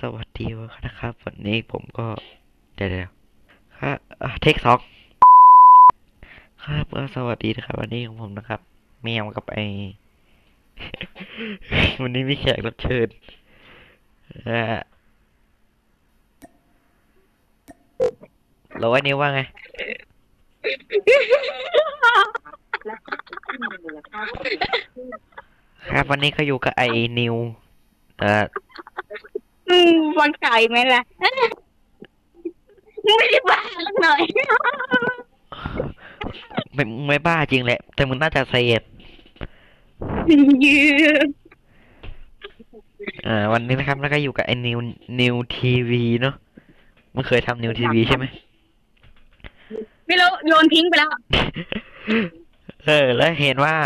สวัสดีนะครับ วันนี้ผมก็เดี๋ยวเดี๋ยวครับอะเทคสองครับก็สวัสดีนะครับ วันนี้ของผมนะครับ แมวกับไอวันนี้มีแขกรับเชิญเอ่อเราว่านิ้วว่าไงครับวันนี้ก็อยู่กับไอนิวเอ่ ออืมวันไก่ไหมล่ะไม่ได้บ้าสักหน่อยไม่ไม่บ้าจริงแหละ แต่มึงน่าจะเสพยืมอ่า วันนี้นะครับ แล้วก็อยู่กับไอ้นิวนิวทีวีเนาะมึงเคยทำนิวทีวีใช่ไหมไม่รู้โยนทิ้งไปแล้ว เออ แล้วเห็นว่า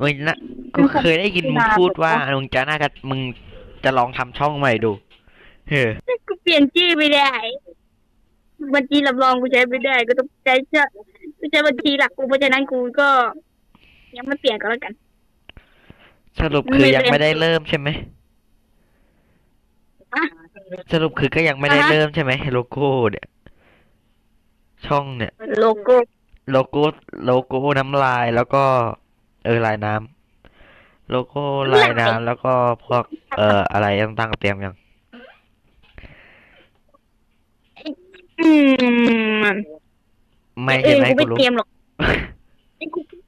มึงนะกูเคยได้ยินมึงพูดว่ามึงจะน่าจะมึง จะลองทำช่องใหม่ดูเออกูเปลี่ยนชื่อไม่ได้ บัญชีรับรองกูใช้ไม่ได้ก็ต้องใช้เชื่อกูใช้บัญชีหลักกูเพราะฉะนั้นกูก็ ยังไม่เปลี่ยนก็แล้วกัน สรุปคือยังไม่ได้เริ่มใช่ไหมอะสรุปคือก็ยังไม่ได้อ่าฮะเริ่มใช่ไหมโลโก้เนี่ย ช่องเนี่ย โลโก้โลโก้โลโก้น้ำลายแล้วก็ เออลายน้ำโลโก้ลายน้ำแล้วก็พวก เอ่ออะไรต่างๆเตรียมยัง อืมไม่เอใช่อไหมกูกูไม่รู้ เตรียมหรอก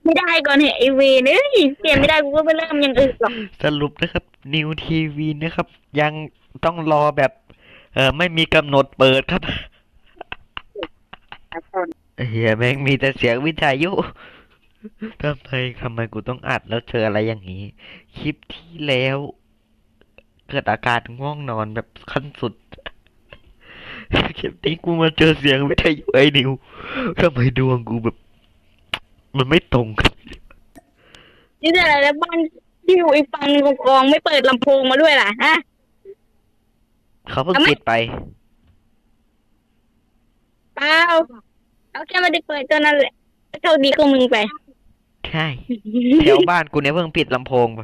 ไม่ได้ก่อนเหอะไอเวรเอ้ยเตรียมไม่ได้กูก็ไม่เริ่มอยังอื่นหรอกสรุปนะครับ นิวทีวีนะครับ ยังต้องรอแบบ เออไม่มีกำหนดเปิดครับเฮียแม่งมีแต่เสียงวิทยุทำไมทำไมกูต้องอัดแล้วเจออะไรอย่างนี้ คลิปที่แล้ว เกิดอาการง่วงนอนแบบขั้นสุดคลิปนี้กูมาเจอเสียงวิทยุไอ้นิวทำไมดวงกูแบบ มันไม่ตรงกันนี่แต่อะไรแล้วบ้านที่อยู่อีกฝั่งกกองไม่เปิดลำโพงมาด้วยล่ะฮะเขาเพิ่งทำไมปิดไปเปล่าเอาแค่ไม่ได้เปิดตัวนั้นแหละโชคดีของมึงไป ใช่แถวบ้านกูเนี่ยเพิ่งปิดลำโพงไป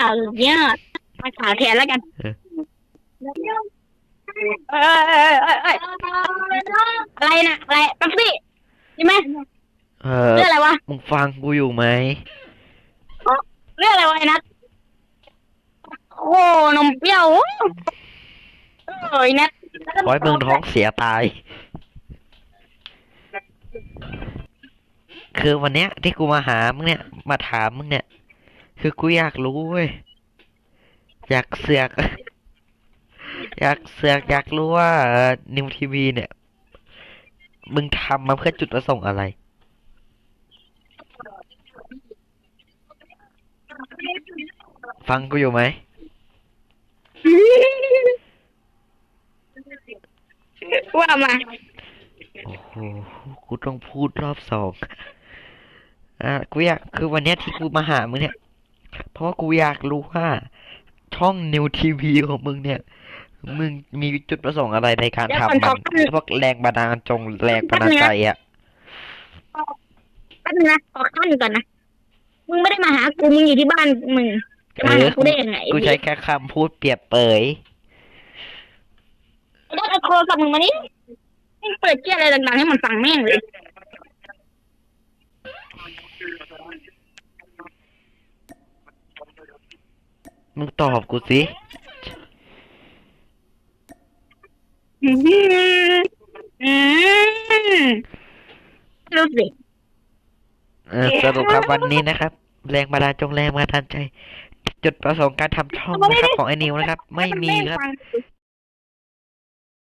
อ้าวสุดยอดมาข่าวแทนแล้วกันเออเอ้ยเอ้ยเอ้ยเอ้ยอะไรนะอะไรปั๊บซี่ใช่ไหมเออเรื่องอะไรวะมึงฟังกูอยู่ไหมเรื่องอะไรวะไอ้นัทโอ้นมเปรี้ยวโอ้ยนัทขอให้มึงท้องเสียตาย คือวันเนี้ยที่กูมาหามึงเนี่ย มาถามมึงเนี่ย คือกูอยากรู้เว้ย อยากเสือก อยากเสือกอยากรู้ว่านิวทีวีเนี่ย มึงทำมาเพื่อจุดประสงค์อะไร ฟังกูอยู่ไหม ว่ามา โอ้โห กูต้องพูดรอบสอง อะ กูอยาก คือวันเนี้ยที่กูมาหามึงเนี่ย เพราะว่ากูอยากรู้ว่า ช่องนิวทีวีของมึงเนี่ย มึงมีจุดประสงค์อะไรในการทำมันพวกแรงบันดาลจงแรงบันดาลใจอะแป๊บนึงนะขอขั้นก่อนนะ มึงไม่ได้มาหากู มึงอยู่ที่บ้านมึงจะเอมาอหากูได้ยังไงกูใช้แค่คำพูดเปรียบเปยแล้วเอาโทรศัพท์มึงมานี่มึงเปิดเกี้ยอะไรต่างๆให้มันฟังแม่งเลย มึงตอบกูสิอืมอืมรู้สิเออสรุปครับวันนี้นะครับ แรงบันดาลจงแรงบันดาลใจ จุดประสงค์การทำช่องนะครับของไอ้นิวนะครับ ไม่มีครับ ฟัง